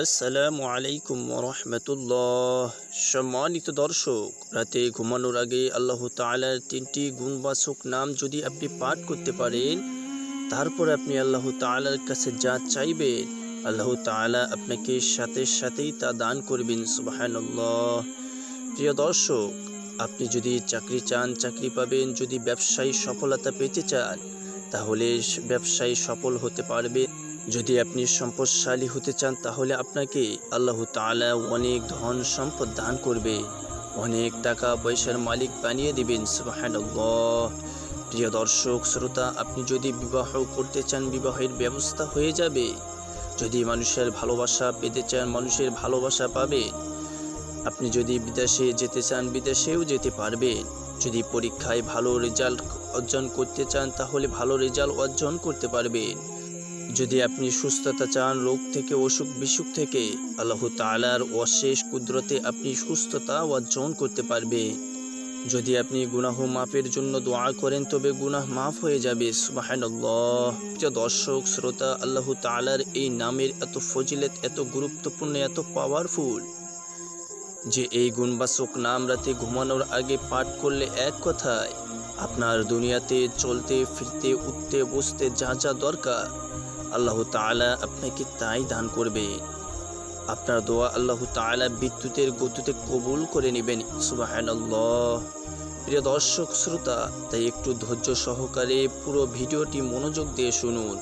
আসসালামু আলাইকুম রহমতুল্লাহ সম্মানিত দর্শক, রাতে ঘুমানোর আগে আল্লাহ তাআলার তিনটি গুণবাচক নাম যদি আপনি পাঠ করতে পারেন, তারপর আপনি আল্লাহ তাআলার কাছে যা চাইবেন, আল্লাহ তাআলা আপনাকে সাথে সাথেই তা দান করবেন, সুবহানাল্লাহ। প্রিয় দর্শক, আপনি যদি চাকরি চান, চাকরি পাবেন, যদি ব্যবসায়ী সফলতা পেতে চান, তাহলে ব্যবসায়ী সফল হতে পারবে যদি আপনি সম্পদশালী হতে চান, তাহলে আপনাকে আল্লাহ তাআলা অনেক ধন সম্পদ দান করবে। অনেক টাকা পয়সার মালিক বানিয়ে দিবেন, সুবহানাল্লাহ। প্রিয় দর্শক, শ্রোতা, আপনি যদি বিবাহ করতে চান, বিবাহের ব্যবস্থা হয়ে যাবে। যদি মানুষের ভালোবাসা পেতে চান, মানুষের ভালোবাসা পাবে। আপনি যদি বিদেশে যেতে চান, বিদেশেও যেতে পারবেন। যদি পরীক্ষায় ভালো রেজাল্ট অর্জন করতে চান, তাহলে ভালো রেজাল্ট অর্জন করতে পারবেন। যদি আপনি সুস্থতা চান, রোগ থেকে, অসুখ বিসুখ থেকে, আল্লাহ তালার অশেষ কুদরতে আপনি সুস্থতা অর্জন করতে পারবে। যদি আপনি গুনাহ মাফের জন্য দোয়া করেন, তবে গুনাহ মাফ হয়ে যাবে। দর্শক, শ্রোতা, আল্লাহ তালার এই নামের এত ফজিলত, এত গুরুত্বপূর্ণ, এত পাওয়ারফুল যে এই গুণবাচক নাম রাতে ঘুমানোর আগে পাঠ করলে এক কথায়, আপনার দুনিয়াতে চলতে, ফিরতে, উঠতে, বসতে যা যা দরকার আল্লাহ তাআলা আপনাকে তাই দান করবে। আপনার দোয়া আল্লাহ তাআলা বিদ্যুতের গতিতে কবুল করে নেবেন। সুবহানাল্লাহ। প্রিয় দর্শক, শ্রোতা, তাই একটু ধৈর্য সহকারে পুরো ভিডিওটি মনোযোগ দিয়ে শুনুন।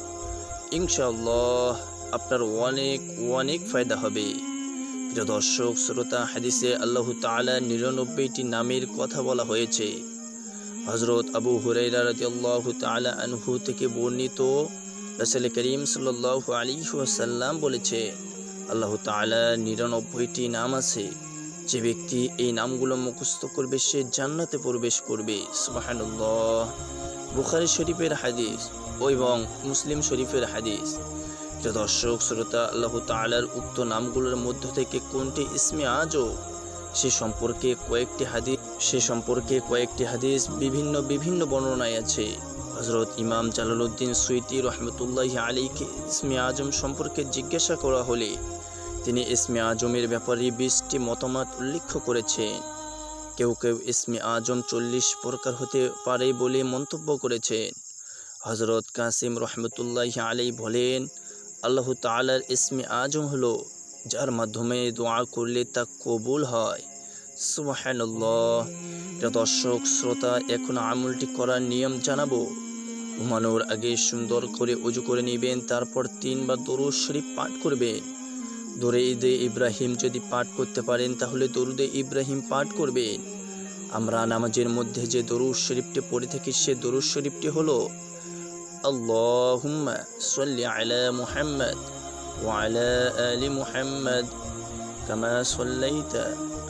ইনশাআল্লাহ আপনার অনেক অনেক ফায়দা হবে। প্রিয় দর্শক, শ্রোতা, হাদিসে আল্লাহ তাআলা নিরানব্বইটি নামের কথা বলা হয়েছে। হজরত আবু হুরাইরা রাদিয়াল্লাহু তাআলা আনহু থেকে বর্ণিত রাসূল করিম সাল্লাল্লাহু আলাইহি ওয়াসাল্লাম বলেছে, আল্লাহ তাআলা নিরানব্বইটি নাম আছে। যে ব্যক্তি এই নামগুলো মুখস্থ করবে, সে জান্নাতে প্রবেশ করবে। সুবহানাল্লাহ। বুখারী শরীফের হাদিস ও এবং মুসলিম শরীফের হাদিস। প্রিয় দর্শক, শ্রোতা, আল্লাহ তাআলার উক্ত নামগুলোর মধ্য থেকে কোনটি ইসমে আজও সে সম্পর্কে কয়েকটি হাদিস, সে সম্পর্কে কয়েকটি হাদিস, বিভিন্ন বিভিন্ন বর্ণনায় আছে। হজরত ইমাম জালালউদ্দিন সুইতি রহমতুল্লাহ আলীকে ইসমে আজম সম্পর্কে জিজ্ঞাসা করা হলে তিনি ইসমে আজমের ব্যাপারে বিশটি মতামত উল্লেখ করেছেন। কেউ কেউ ইসমে আজম চল্লিশ প্রকার হতে পারে বলে মন্তব্য করেছেন। হজরত কাসিম রহমতুল্লাহ আলী বলেন, আল্লাহ তালার ইসমে আজম হলো যার মাধ্যমে দোয়া করলে তা কবুল হয়। সুবাহানুল্লাহ। দর্শক, শ্রোতা, এখন আমলটি করার নিয়ম জানাব। ঘুমানোর আগে সুন্দর করে উজু করে নেবেন, তারপর তিনবার দরুদ শরীফ পাঠ করবেন। দরে ঈদে ইব্রাহিম যদি পাঠ করতে পারেন, তাহলে দরুদে ইব্রাহিম পাঠ করবেন। আমরা নামাজের মধ্যে যে দরুদ শরীফটি পড়ে থাকি, সে দরু শরীফটি হলো আল্লাহ সাল্লি আলা মুহাম্মদ। وعلى آل محمد كما صليت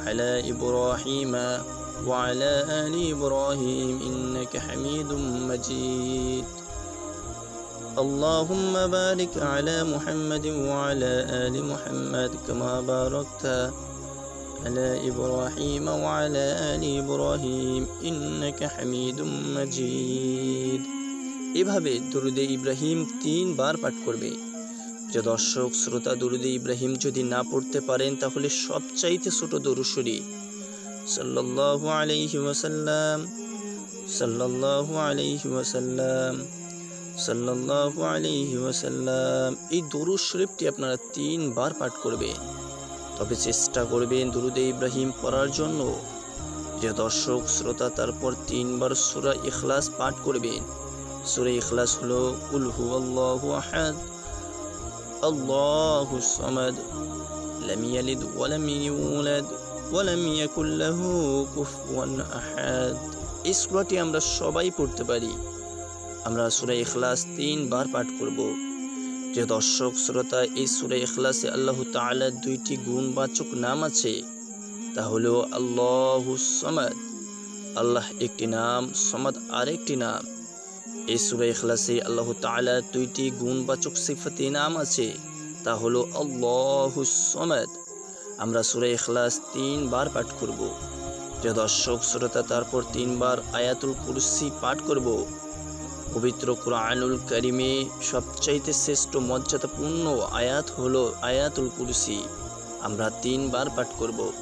على إبراهيم وعلى آل إبراهيم إنك حميد مجيد اللهم بارك على محمد وعلى آل محمد كما باركت على إبراهيم وعلى آل إبراهيم إنك حميد مجيد এভাবে দরুদে ইব্রাহিম তিনবার পাঠ করবে যে দর্শক, শ্রোতা দরুদে ইব্রাহিম যদি না পড়তে পারেন, তাহলে সবচাইতে ছোট দরুশরী সাল্লাল্লাহু আলাইহি ওয়াসাল্লাম, সাল্লাল্লাহু আলাইহি ওয়াসাল্লাম, সাল্লাল্লাহু আলাইহি ওয়াসাল্লাম, এই দরুদ শরীফটি আপনারা তিনবার পাঠ করবেন। তবে চেষ্টা করবেন দরুদে ইব্রাহিম পড়ার জন্য। যে দর্শক, শ্রোতা তারপর তিনবার সূরা ইখলাস পাঠ করবেন। সূরা ইখলাস হলো, কুল হুয়াল্লাহু আহাদ। লাম ইয়ালিদ ওয়া লাম ইউলাদ ওয়া লাম ইয়াকুল লাহু কুফুয়ান আহাদ এই আমরা সবাই পড়তে পারি। আমরা সূরা ইখলাস তিনবার পাঠ করব। যে দর্শক, শ্রোতা, এই সূরা ইখলাসে আল্লাহ তাআলার দুইটি গুণবাচক নাম আছে। তা হলো আল্লাহুস সামাদ। আল্লাহ একটি নাম, সমাদ আরেকটি নাম। এই সূরা ইখলাসে আল্লাহ তাআলা দুইটি গুণবাচক সিফাতি নাম আছে। তা হলো আল্লাহুস সামাদ। আমরা সূরা ইখলাস তিনবার পাঠ করব। যে দর্শক, শ্রোতা, তারপর তিনবার আয়াতুল কুরসি পাঠ করব। পবিত্র কোরআনুল করিমে সবচাইতে শ্রেষ্ঠ মর্যাদাপূর্ণ আয়াত হলো আয়াতুল কুরসি। আমরা তিনবার পাঠ করব।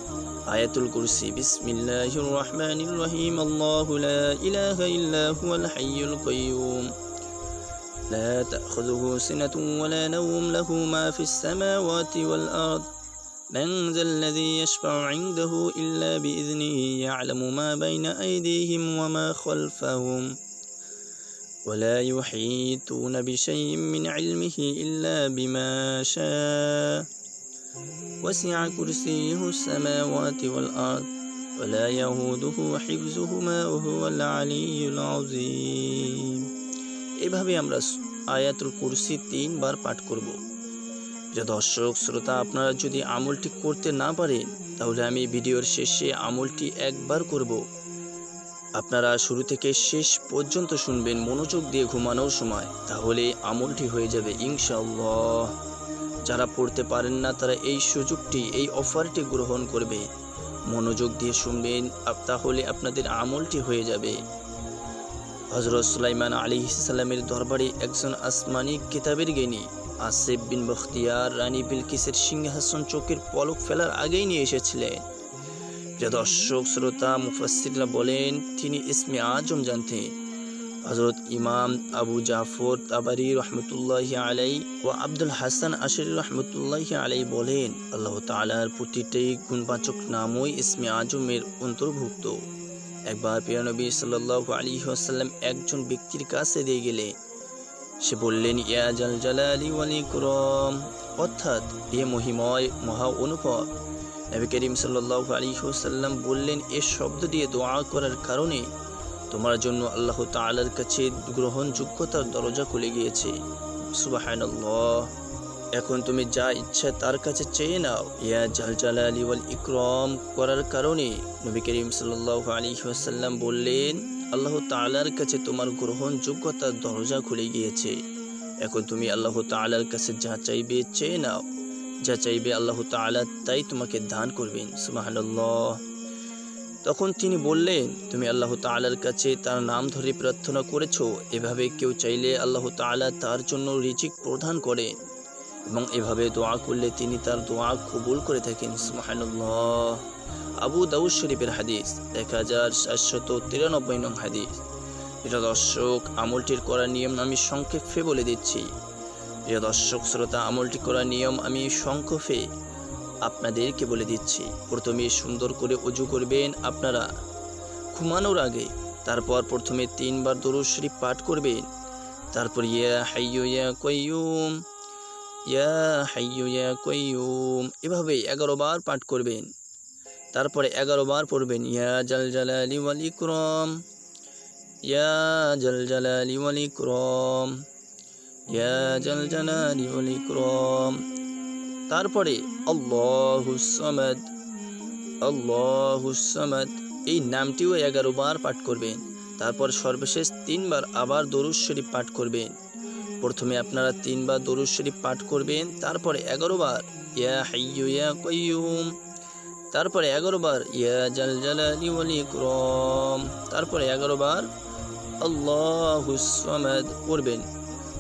আয়াতুল কুরসি বিসমিল্লাহির রহমানির রহিম আল্লাহু লা ইলাহা ইল্লা হুয়াল হাইয়ুল কাইয়্যুম لا تأخذه سنة ولا نوم له ما في السماوات والأرض من ذا الذي يشفع عنده إلا بإذنه يعلم ما بين أيديهم وما خلفهم ولا يحيطون بشيء من علمه إلا بما شاء وسع كرسيه السماوات والأرض ولا يهوده حفظهما وهو العلي العظيم এভাবে আমরা আয়াতুল কুরসি তিনবার পাঠ করব প্রিয় দর্শক শ্রোতা আপনারা যদি আমলটি করতে না পারেন তাহলে আমি ভিডিওর শেষে আমলটি একবার করব আপনারা শুরু থেকে শেষ পর্যন্ত শুনবেন মনোযোগ দিয়ে ঘুমানোর সময় তাহলে আমলটি হয়ে যাবে ইনশাআল্লাহ যারা পড়তে পারেন না, তারা এই সুযোগটি, এই অফারটি গ্রহণ করবে। মনোযোগ দিয়ে শুনবেন তাহলে আপনাদের আমলটি হয়ে যাবে। হজরত সুলাইমান আলী ইসালামের দরবারে একজন আসমানি কিতাবের জ্ঞানী, আসিফ বিন বখতিয়ার রানী বিলকিসের সিংহাসন চোখের পলক ফেলার আগেই নিয়ে এসেছিলেন। যে দর্শক, শ্রোতা মুফাসিররা বলেন, তিনি ইসমে আজম জানতেন। হজরত ইমাম আবু জাফর তাবারি রহমতুল্লাহ আলাই ও আব্দুল হাসান আশরি রহমতুল্লাহ আলাই বলেন, আল্লাহ তালার প্রতিটি গুণবাচক নামই ইসমে আজমের অন্তর্ভুক্ত। একবার পিয়ানবী সাল্লাহ আলী আসাল্লাম একজন ব্যক্তির কাছে দিয়ে গেলেন। সে বললেন, ইয়া জাল জালালি ওয়ালি করম অর্থাৎ এ মহিময়, মহা অনুপম নবী করিম সাল্লাহ আলী সাল্লাম বললেন, এ শব্দ দিয়ে দোয়া করার কারণে তোমার জন্য আল্লাহ তাআলার কাছে গ্রহণযোগ্যতার দরজা খুলে গিয়েছে। এখন তুমি যা ইচ্ছা তার কাছে চেয়ে নাও। ইয়া জাল জালালি ওয়াল ইকরম করার কারণে নবী করিম সাল্লাহ আলী সাল্লাম বললেন, আল্লাহ তালার কাছে তোমার গ্রহণযোগ্যতার দরজা খুলে গিয়েছে। এখন তুমি আল্লাহ তাআলার কাছে যা চাইবে চেয়ে নাও। যা চাইবে আল্লাহ তাআলা তাই তোমাকে দান করবেন। সুবহানাল্লাহ। তখন তিনি বললেন, তুমি আল্লাহ তাআলার কাছে তার নাম ধরে প্রার্থনা করেছ, এভাবে কেউ চাইলে আল্লাহ তাআলা তার জন্য রিজিক প্রদান করেন। এবং এভাবে দোয়া করলে তিনি তার দোয়া কবুল করে থাকেন। সুবহানাল্লাহ। আবু দাউদ শরীফের হাদিস, এক হাজার সাতশত তিরানব্বই নং হাদিস। এটা দর্শক, আমলটির করার নিয়ম আমি সংক্ষেপে বলে দিচ্ছি। প্রিয় দর্শক, শ্রোতা, আমলটি করার নিয়ম আমি সংক্ষেপে আপনাদেরকে বলে দিচ্ছি, প্রথমে সুন্দর করে অজু করবেন আপনারা। ঘুমানোর আগে তারপর প্রথমে তিনবার দরুদ শরীফ পাঠ করবেন। তারপর, ইয়া হাইয়ু ইয়া কয়ুম ইয়া হাইয়ু ইয়া কয়ুম এভাবে এগারো বার পাঠ করবেন। তারপরে এগারো বার পড়বেন, ইয়া জাল জালালি ওয়াল ইকরাম, ইয়া জাল জালালি ওয়াল ইকরাম, ইয়া জাল জালালি ওয়াল ইকরাম। তারপরে আল্লাহুস সামাদ আল্লাহুস সামাদ, এই নামটিও এগারো বার পাঠ করবেন। তারপর সর্বশেষ তিনবার আবার দরুদ শরীফ পাঠ করবেন। প্রথমে আপনারা তিনবার দরুদ শরীফ পাঠ করবেন, তারপরে এগারো বার ইয়া হাইয়ু ইয়া কয়ুম তারপরে এগারো বার ইয়া জাল জালালি ওয়াল ইকরাম, তারপরে এগারো বার আল্লাহুস সামাদ পড়বেন।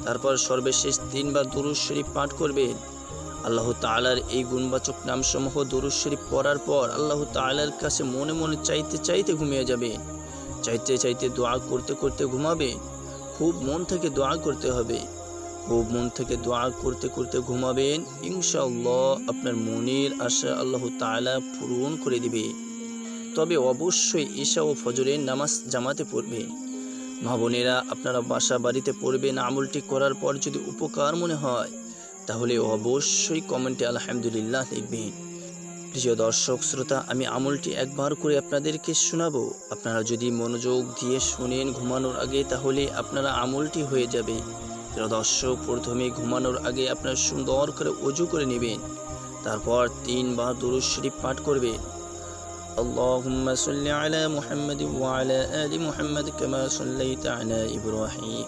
তারপর সর্বশেষ তিনবার দরুদ শরীফ পাঠ করবেন। আল্লাহ তাআলার এই গুণবাচক নামসমূহ দরুদ শরীফ পড়ার পর আল্লাহ তাআলার কাছে মনে মনে চাইতে চাইতে ঘুমিয়ে যাবে। চাইতে চাইতে দোয়া করতে করতে ঘুমাবে। খুব মন থেকে দোয়া করতে হবে। খুব মন থেকে দোয়া করতে করতে ঘুমাবেন, ইনশাআল্লাহ আপনার মনের আশা আল্লাহ তাআলা পূরণ করে দিবে। তবে অবশ্যই ঈশা ও ফজরের নামাজ জামাতে পড়বে। মা বোনেরা, আপনারা বাসা বাড়িতে পড়বেন, আমলটি করার পর যদি উপকার মনে হয় তাহলে অবশ্যই কমেন্টে আলহামদুলিল্লাহ লিখবেন প্রিয় দর্শক শ্রোতা আমি আমলটি একবার করে আপনাদেরকে শোনাবো আপনারা যদি মনোযোগ দিয়ে শুনেন ঘুমানোর আগে তাহলে আপনারা আমলটি হয়ে যাবে প্রিয় দর্শক প্রথমে ঘুমানোর আগে আপনারা সুন্দর করে অজু করে নেবেন তারপর তিনবার দুরুদ শরীফ পাঠ করবেন اللهم صل على محمد وعلى آل محمد كما صليت على إبراهيم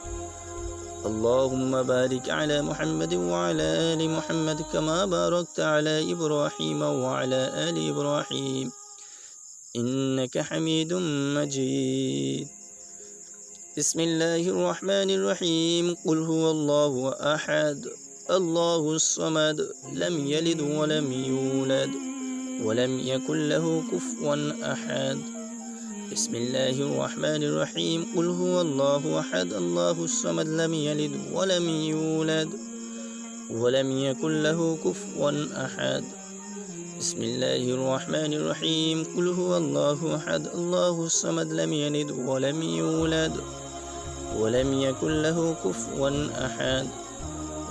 اللهم بارك على محمد وعلى آل محمد كما باركت على إبراهيم وعلى آل إبراهيم. إنك حميد مجيد. بسم الله الرحمن الرحيم. قل هو الله أحد. الله الصمد. لم يلد ولم يولد. ولم يكن له كفوا أحد. بسم الله الرحمن الرحيم. قل هو الله أحد. الله الصمد لم يلد ولم يولد ولم يكن له كفوا أحد. بسم الله الرحمن الرحيم. قل هو الله أحد. الله الصمد لم يلد ولم يولد ولم يكن له كفوا أحد.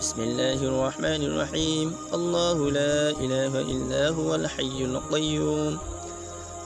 بسم الله الرحمن الرحيم. الله لا إله إلا هو الحي القيوم.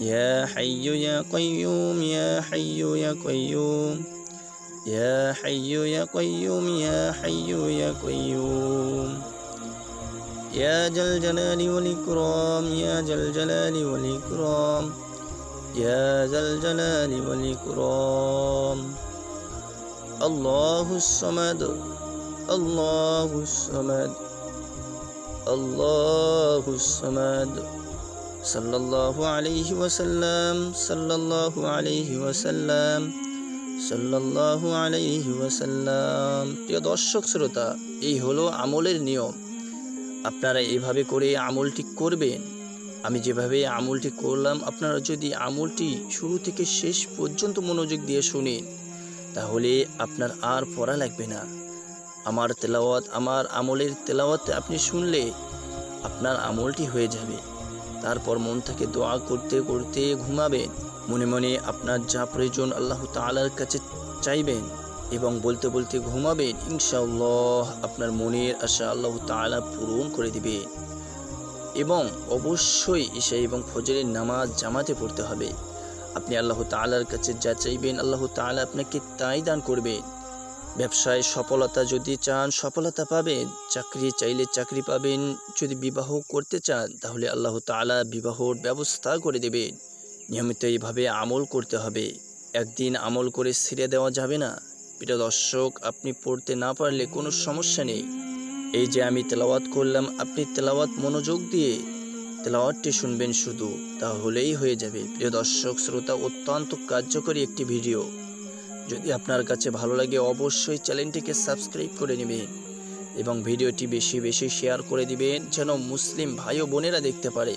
يا حي يا قيوم يا حي يا قيوم. يا حي يا قيوم يا حي يا قيوم. يا ذا الجلال والإكرام يا ذا الجلال والإكرام. يا ذا الجلال والإكرام. الله الصمد الله الصمد الله الصمد. সাল্লাল্লাহু আলাইহি ওয়াসাল্লাম, সাল্লাল্লাহু আলাইহি ওয়াসাল্লাম, সাল্লাল্লাহু আলাইহি ওয়াসাল্লাম। প্রিয় দর্শক, শ্রোতা, এই হলো আমলের নিয়ম। আপনারা এভাবে করে আমলটি করবেন। আমি যেভাবে আমলটি করলাম, আপনারা যদি আমলটি শুরু থেকে শেষ পর্যন্ত মনোযোগ দিয়ে শুনেন, তাহলে আপনার আর পড়া লাগবে না। আমার তেলাওয়াত, আমার আমলের তেলাওয়াত আপনি শুনলে আপনার আমলটি হয়ে যাবে। তারপর মন থেকে দোয়া করতে করতে ঘুমাবেন। মনে মনে আপনার যা প্রয়োজন আল্লাহ তালার কাছে চাইবেন এবং বলতে বলতে ঘুমাবেন, ইনশাআল্লাহ আপনার মনের আশা আল্লাহ তাআলা পূরণ করে দিবে। এবং অবশ্যই ঈশা এবং ফজরের নামাজ জামাতে পড়তে হবে। আপনি আল্লাহ তাআলার কাছে যা চাইবেন আল্লাহ তাআলা আপনাকে তাই দান করবেন। ব্যবসায় সফলতা যদি চান, সফলতা পাবেন চাকরি চাইলে চাকরি পাবেন। যদি বিবাহ করতে চান, তাহলে আল্লাহ তাআলা বিবাহর ব্যবস্থা করে দেবেন। নিয়মিত এইভাবে আমল করতে হবে। একদিন আমল করে ছিঁড়ে দেওয়া যাবে না। প্রিয় দর্শক, আপনি পড়তে না পারলে কোনো সমস্যা নেই। এই যে আমি তেলাওয়াত করলাম, আপনি তেলাওয়াত মনোযোগ দিয়ে তেলাওয়াতটি শুনবেন শুধু, তাহলেই হয়ে যাবে। প্রিয় দর্শক, শ্রোতা অত্যন্ত কার্যকরী একটি ভিডিও। যদি আপনার কাছে ভালো লাগে, অবশ্যই চ্যানেলটিকে সাবস্ক্রাইব করে নেবেন এবং ভিডিওটি বেশি বেশি শেয়ার করে দিবেন যেন মুসলিম ভাই ও বোনেরা দেখতে পারে।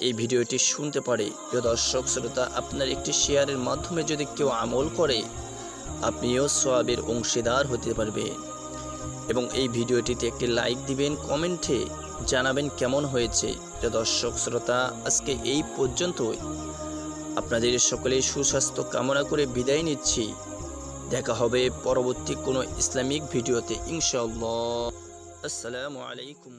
এই ভিডিওটি শুনতে পারে। প্রিয় দর্শক, শ্রোতা, আপনার একটি শেয়ারের মাধ্যমে যদি কেউ আমল করে, আপনিও সোয়াবের অংশীদার হতে পারবেন। এবং এই ভিডিওটিতে একটি লাইক দিবেন, কমেন্টে জানাবেন কেমন হয়েছে। প্রিয় দর্শক, শ্রোতা, আজকে এই পর্যন্তই। আপনাদের সকলে সুস্বাস্থ্য কামনা করে বিদায় নিচ্ছি। দেখা হবে পরবর্তী কোনো ইসলামিক ভিডিওতে ইনশাল্লাহ আসসালামু আলাইকুম